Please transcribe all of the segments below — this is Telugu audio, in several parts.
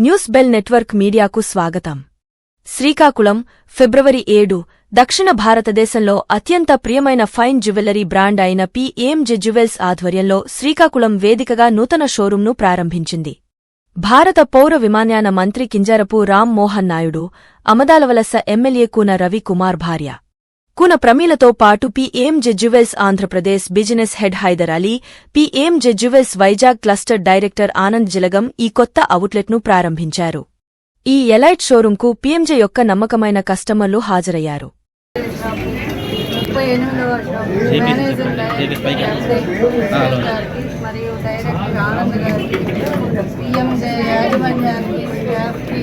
న్యూస్ బెల్ నెట్వర్క్ మీడియాకు స్వాగతం. శ్రీకాకుళం ఫిబ్రవరి ఏడు దక్షిణ భారతదేశంలో అత్యంత ప్రియమైన ఫైన్ జ్యువెలరీ బ్రాండ్ అయిన పిఎంజె జ్యువెల్స్ ఆధ్వర్యంలో శ్రీకాకుళం వేదికగా నూతన షోరూంను ప్రారంభించింది. భారత పౌర విమానయాన మంత్రి కింజరపు రామ్ మోహన్ నాయుడు అమదాలవలస ఎమ్మెల్యే కూన రవికుమార్ భార్య. కూన ప్రమీలతో పాటు PMJ jewels Andhra Pradesh business head Hyder Ali PMJ jewels Vizag cluster director Anand Jilagam ఈ కొత్త అవుట్లెట్ను ప్రారంభించారు. ఈ ఎలైట్ షోరూంకు పీఎంజె యొక్క నమ్మకమైన కస్టమర్లు హాజరయ్యారు. మరియు డైరెక్టర్ ఆనంద్ గారికి పిఎంజే యాజమాన్యానికి స్టాఫ్కి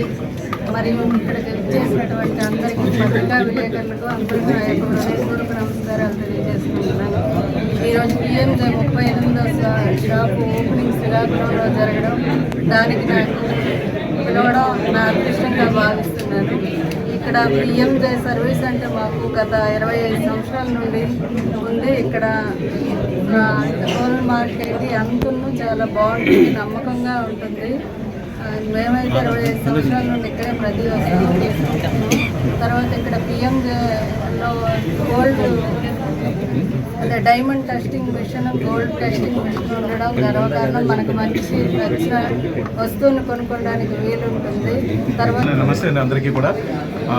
మరియు ఇక్కడికి చేసినటువంటి అందరికీ పత్రికా విలేకరులకు అందరికీ నా యొక్క హృదయపూర్వక నమస్కారాలు తెలియజేసుకుంటున్నాను ఈరోజు పిఎంజే ముప్పై ఎనిమిదో షాపు ఓపెనింగ్ శ్రీకాకుళంలో జరగడం దానికి నాకు పిలవడం నా అదృష్టంగా భావిస్తున్నాను. ఇక్కడ పిఎంజే సర్వీస్ అంటే మాకు గత ఇరవై ఐదు సంవత్సరాల నుండి ఉంది. ఇక్కడ హోల్ మార్కెట్ అంతును చాలా బాగుంటుంది నమ్మకంగా ఉంటుంది. మేమైతే ఇరవై ఐదు సంవత్సరాల నుండి ఇక్కడే ప్రతి వస్తువు తర్వాత ఇక్కడ పిఎంజేలో గోల్డ్ అదే diamond testing machine gold testing machine ఉండడం గర్వకారణం. మనకు మంచి నచ్చిన వస్తువుని కొనుక్కోవడానికి వీలుంటుంది తర్వాత నమస్తే అండి అందరికీ కూడా.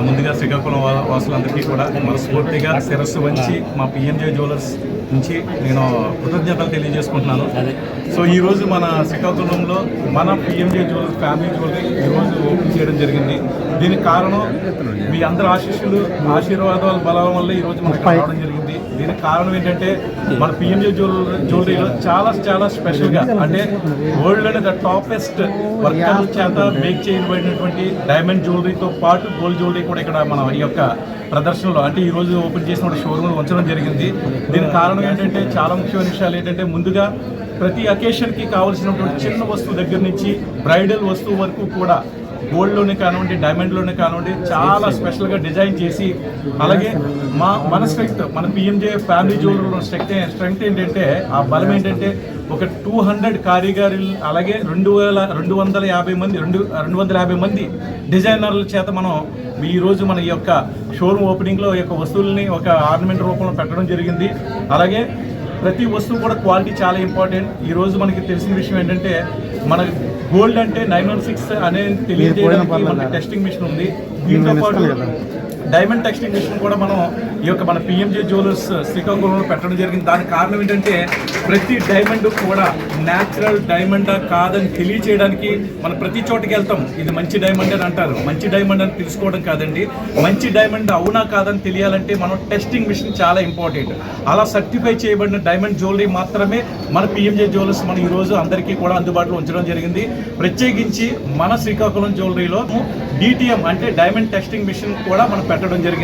ముందుగా శ్రీకాకుళం వాసులందరికీ కూడా మనస్ఫూర్తిగా శిరస్సు వంచి మా పిఎంజే జ్యువెలర్స్ నుంచి నేను కృతజ్ఞతలు తెలియజేసుకుంటున్నాను. సో ఈ రోజు మన శ్రీకాకుళంలో మన పిఎంజే జ్యువెలర్స్ ఫ్యామిలీ జ్యువెలరీ ఈరోజు ఓపెన్ చేయడం జరిగింది. దీనికి కారణం మీ అందరి ఆశీస్సులు ఆశీర్వాదాల బలం వల్ల ఈ రోజు మనకు రావడం జరిగింది. దీనికి కారణం ఏంటంటే మన పిఎంజే జ్యువెలరీ జ్యువెలరీలో చాలా చాలా స్పెషల్గా అంటే వరల్డ్లోనే ద టాపెస్ట్ వర్కర్ చేత మేక్ చేయబడినటువంటి డైమండ్ జ్యువెలరీతో పాటు గోల్డ్ జ్యువెలరీ కూడా ఇక్కడ మనం ఈ యొక్క ప్రదర్శనలో అంటే ఈ రోజు ఓపెన్ చేసిన షోరూమ్ ఉంచడం జరిగింది. దీనికి కారణం ఏంటంటే చాలా ముఖ్యమైన విషయాలు ఏంటంటే ముందుగా ప్రతి అకేషన్కి కావాల్సినటువంటి చిన్న వస్తువు దగ్గర నుంచి బ్రైడల్ వస్తువు వరకు కూడా గోల్డ్లోనే కానివ్వండి డైమండ్లోనే కానివ్వండి చాలా స్పెషల్గా డిజైన్ చేసి అలాగే మా మన స్ట్రెంగ్త్ మన పిఎంజే ఫ్యామిలీ జ్యువెలరీలో స్ట్రెంగ్త్ స్ట్రెంగ్త్ ఏంటంటే ఆ బలం ఏంటంటే ఒక టూ హండ్రెడ్ కారీగారి అలాగే రెండు వేల రెండు వందల యాభై మంది రెండు రెండు వందల యాభై మంది డిజైనర్ల చేత మనం ఈరోజు మన ఈ యొక్క షోరూమ్ ఓపెనింగ్లో ఈ యొక్క వస్తువుల్ని ఒక ఆర్నమెంట్ రూపంలో పెట్టడం జరిగింది. అలాగే ప్రతి వస్తువు కూడా క్వాలిటీ చాలా ఇంపార్టెంట్. ఈ రోజు మనకి తెలిసిన విషయం ఏంటంటే మన గోల్డ్ అంటే నైన్ వన్ సిక్స్ అనేది తెలియజేయడానికి మనకి టెస్టింగ్ మిషన్ ఉంది. దీంతో పాటు డైమండ్ టెక్స్టింగ్ మిషన్ కూడా మనం ఈ యొక్క మన పిఎంజే జ్యువెలర్స్ శ్రీకాకుళంలో పెట్టడం జరిగింది. దానికి కారణం ఏంటంటే ప్రతి డైమండ్ కూడా న్యాచురల్ డైమండ్ కాదని తెలియచేయడానికి మనం ప్రతి చోటకి వెళ్తాం. ఇది మంచి డైమండ్ అని అంటారు. మంచి డైమండ్ అని తెలుసుకోవడం కాదండి. మంచి డైమండ్ అవునా కాదని తెలియాలంటే మనం టెస్టింగ్ మిషన్ చాలా ఇంపార్టెంట్ అలా సర్టిఫై చేయబడిన డైమండ్ జ్యువెలరీ మాత్రమే మన పిఎంజే జ్యువెలర్స్ మనం ఈ రోజు అందరికీ కూడా అందుబాటులో ఉంచడం జరిగింది. ప్రత్యేకించి మన శ్రీకాకుళం జ్యువెలరీలో డిటిఎం అంటే డైమండ్ టెస్టింగ్ మిషన్ కూడా మనం పెట్టడం జరిగింది.